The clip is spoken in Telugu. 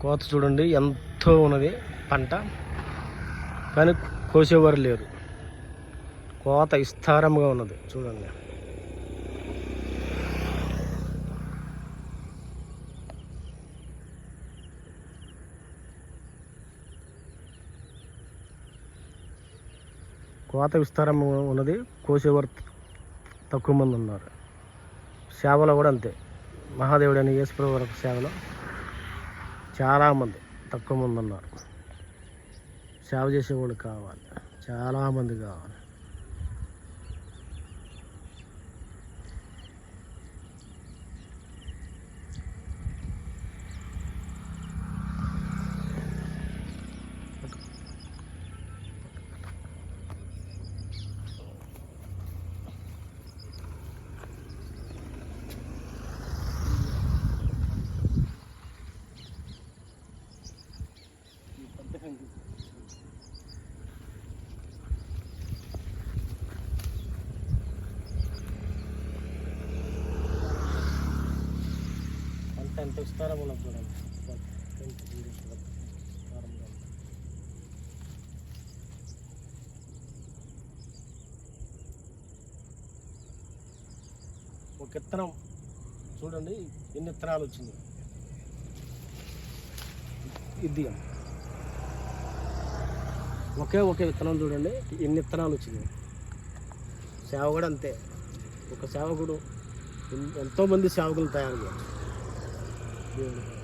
కోత చూడండి ఎంతో ఉన్నది పంట. కానీ కోసేవారు లేరు. కోత విస్తారంగా ఉన్నది చూడండి. కోత విస్తారంగా ఉన్నది కోసేవారు తక్కువ మంది ఉన్నారు. సేవలో కూడా అంతే. మహాదేవుడు అని యేసుప్రభు వరకు సేవలో చాలామంది తక్కువ మంది ఉన్నారు. సేవ చేసేవాళ్ళు కావాలి. చాలామంది కావాలి. ఎంత విస్తారం ఉన్నది చూడండి ఒక విత్తనం చూడండి ఎన్ని ఇత్తనాలు వచ్చింది. ఇది. ఒకే ఒకే విత్తనం చూడండి ఎన్ని విత్తనాలు వచ్చింది. సేవ కూడా అంతే. ఒక సేవకుడు ఎంతోమంది సేవకులు తయారు చేయాలి. Beautiful.